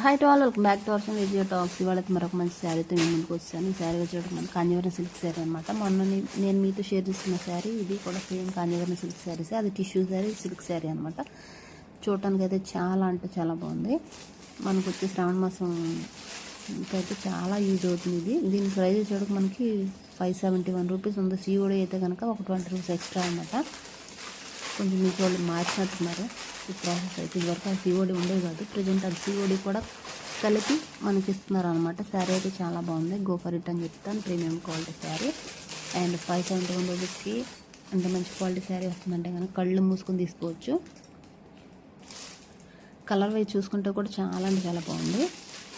Hi to all welcome back to our Vijaya talks ఇవాళ అయితే మరొక మంచి శారీతో నేను ముందుకు వచ్చాను. ఈ శారీ వచ్చేటప్పుడు మన కాంజీవరం సిల్క్ శారీ అనమాట మొన్న నేను మీతో షేర్ చేస్తున్న శారీ ఇది కూడా సేమ్ కాంజీవరం సిల్క్ శారీస్ అది టిష్యూ శారీ సిల్క్ శారీ అనమాట చూడటానికి అయితే చాలా అంటే చాలా బాగుంది. మనకు వచ్చే శ్రావణ మాసం అయితే చాలా యూజ్ అవుతుంది ఇది. దీని ప్రైస్ వచ్చేటప్పుడు మనకి ఫైవ్ సెవెంటీ వన్ రూపీస్ ఉంది సీఓడి అయితే కనుక ఒక ట్వంటీ రూపీస్ ఎక్స్ట్రా అనమాట కొంచెం మీకు వాళ్ళు మార్చినట్టున్నారు ఈ ప్రాసెస్ అయితే ఇదివరకు ఆ సీఓడి ఉండే కాదు. ప్రజెంట్ అది సీఓడి కూడా కలిపి మనకి ఇస్తున్నారు అనమాట శారీ అయితే చాలా బాగుంది. గోఫర్ ఇట్ అని చెప్తాను. Premium quality sari and five seventy one రూపీస్కి అంత మంచి క్వాలిటీ శారీ వస్తుందంటే కనుక కళ్ళు మూసుకొని తీసుకోవచ్చు. కలర్ వైజ్ చూసుకుంటే కూడా చాలా అంటే చాలా బాగుంది.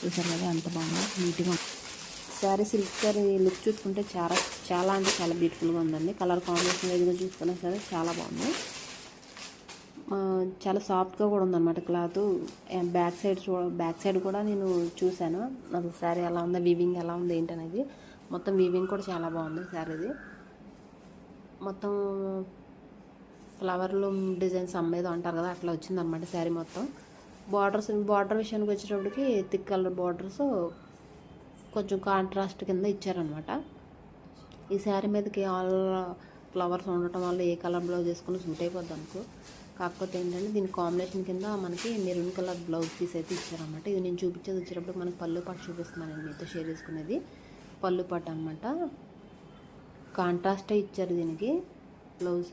చూసారు కదా అంత బాగుంది. నీట్గా శారీ సిల్క్ శారీ లుక్ చూసుకుంటే చాలా చాలా అంటే చాలా బ్యూటిఫుల్గా ఉందండి. కలర్ కాంబినేషన్ వైజ్గా చూసుకున్నా సరే చాలా బాగుంది. చాలా సాఫ్ట్గా కూడా ఉందన్నమాట క్లాత్. బ్యాక్ సైడ్ చూ బ్యాక్ సైడ్ కూడా నేను చూశాను. అది శారీ ఎలా ఉంది వీవింగ్ ఎలా ఉంది ఏంటనేది. మొత్తం వీవింగ్ కూడా చాలా బాగుంది శారీది మొత్తం ఫ్లవర్లు డిజైన్స్ అమ్మేదో అంటారు కదా అట్లా వచ్చిందనమాట శారీ మొత్తం. బార్డర్స్ బార్డర్ విషయానికి వచ్చేటప్పటికి థిక్ కలర్ బార్డర్స్ కొంచెం కాంట్రాస్ట్ కింద ఇచ్చారనమాట ఈ శారీ మీదకి ఆల్ ఫ్లవర్స్ ఉండటం వల్ల ఏ కలర్ బ్లౌజ్ వేసుకుని సూట్ అయిపోద్ది అనుకో. కాకపోతే ఏంటంటే దీని కాంబినేషన్ కింద మనకి మెరూన్ కలర్ బ్లౌజ్ పీస్ అయితే ఇచ్చారనమాట ఇది నేను చూపించేది వచ్చేటప్పుడు మనకి పళ్ళు పాటు చూపిస్తున్నాను నేను మీతో షేర్ చేసుకునేది. పళ్ళు పాటు అనమాట కాంట్రాస్టే ఇచ్చారు దీనికి. బ్లౌజ్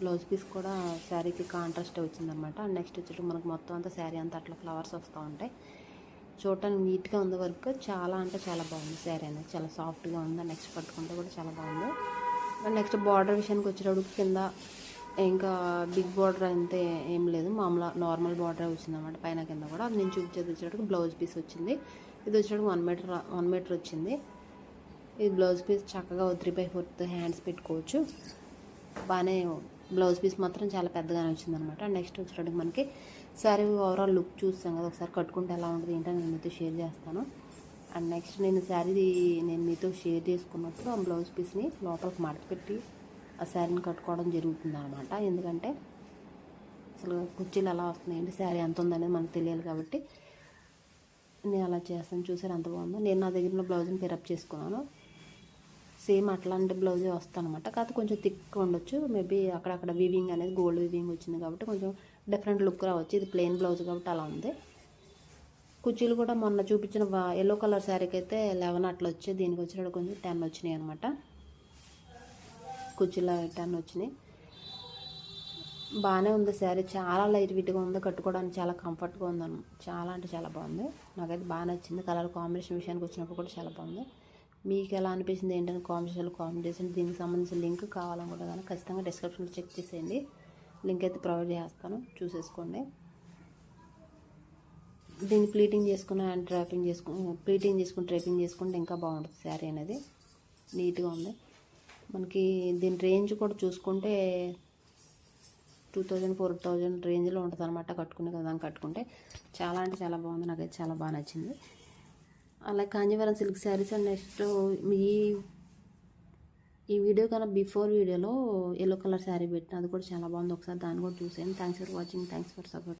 బ్లౌజ్ పీస్ కూడా శారీకి కాంట్రాస్టే వచ్చిందనమాట నెక్స్ట్ వచ్చేటప్పుడు మనకు మొత్తం అంతా శారీ అంతా అట్లా ఫ్లవర్స్ వస్తూ ఉంటాయి. చూడటానికి నీట్గా ఉంది వర్క్. చాలా అంటే చాలా బాగుంది శారీ అనేది. చాలా సాఫ్ట్గా ఉంది. నెక్స్ట్ పట్టుకుంటే కూడా చాలా బాగుంది. నెక్స్ట్ బార్డర్ విషయానికి వచ్చేటప్పుడు కింద ఇంకా బిగ్ బార్డర్ అంతే ఏం లేదు. మామూలు నార్మల్ బార్డర్ వచ్చిందన్నమాట. పైన కింద కూడా. అది నేను చూపించేది వచ్చేటప్పుడు బ్లౌజ్ పీస్ వచ్చింది. ఇది వచ్చేటప్పుడు వన్ మీటర్ వన్ మీటర్ వచ్చింది. ఇది బ్లౌజ్ పీస్ చక్కగా త్రీ బై ఫోర్త్ హ్యాండ్స్ పెట్టుకోవచ్చు. బాగానే బ్లౌజ్ పీస్ మాత్రం చాలా పెద్దగానే వచ్చిందనమాట నెక్స్ట్ వచ్చేటప్పుడు మనకి శారీ ఓవరాల్ లుక్ చూస్తాం కదా. ఒకసారి కట్టుకుంటే ఎలా ఉంటుంది ఏంటని నేను మీతో షేర్ చేస్తాను. అండ్ నెక్స్ట్ నేను శారీ నేను మీతో షేర్ చేసుకున్నప్పుడు ఆ బ్లౌజ్ పీస్ని లోపలికి మడతపెట్టి ఆ శారీని కట్టుకోవడం జరుగుతుంది అనమాట ఎందుకంటే అసలు కుర్చీలు ఎలా వస్తున్నాయండి? శారీ ఎంత ఉందనేది మనకు తెలియాలి కాబట్టి నేను అలా చేస్తాను. చూసారు ఎంత బాగుందో? నేను నా దగ్గర ఉన్న బ్లౌజ్ని పిరప్ చేసుకున్నాను. సేమ్ అట్లాంటి బ్లౌజే వస్తానమాట కాకపోతే కొంచెం థిక్గా ఉండొచ్చు. మేబీ అక్కడక్కడ వీవింగ్ అనేది గోల్డ్ వీవింగ్ వచ్చింది కాబట్టి కొంచెం డిఫరెంట్ లుక్ రావచ్చు. ఇది ప్లెయిన్ బ్లౌజ్ కాబట్టి అలా ఉంది. కుర్చీలు కూడా మొన్న చూపించిన ఎల్లో కలర్ శారీకి అయితే లెవెన్ అట్లా వచ్చాయి. దీనికి వచ్చినప్పుడు కొంచెం టెన్ వచ్చినాయి అనమాట కుర్చీలో టెన్ వచ్చినాయి. బాగానే ఉంది శారీ. చాలా లైట్ వెయిట్గా ఉంది. కట్టుకోవడానికి చాలా కంఫర్ట్గా ఉందను చాలా అంటే చాలా బాగుంది. నాకైతే బాగా నచ్చింది. కలర్ కాంబినేషన్ విషయానికి వచ్చినప్పుడు కూడా చాలా బాగుంది. మీకు ఎలా అనిపించింది ఏంటని కాంబినేషన్ కాంబినేషన్ దీనికి సంబంధించిన లింక్ కావాలనుకుంటే కానీ ఖచ్చితంగా డిస్క్రిప్షన్లో చెక్ చేసేయండి. లింక్ అయితే ప్రొవైడ్ చేస్తాను. చూసేసుకోండి. దీన్ని ప్లీటింగ్ చేసుకుని అండ్ డ్రాపింగ్ చేసుకుని ప్లీటింగ్ చేసుకుని డ్రైపింగ్ చేసుకుంటే ఇంకా బాగుంటుంది శారీ అనేది. నీట్గా ఉంది. మనకి దీని రేంజ్ కూడా చూసుకుంటే టూ థౌజండ్ ఫోర్ థౌజండ్ రేంజ్లో ఉంటుంది అనమాట కట్టుకునే కదా దాన్ని కట్టుకుంటే. చాలా అంటే చాలా బాగుంది. నాకైతే చాలా బాగా నచ్చింది. అలాగే Kanjivaram silk saris and next ఈ ఈ వీడియో కన్నా బిఫోర్ వీడియోలో ఎల్లో కలర్ శారీ పెట్టిన అది కూడా చాలా బాగుంది. ఒకసారి దాన్ని కూడా చూసాను thanks for watching thanks for support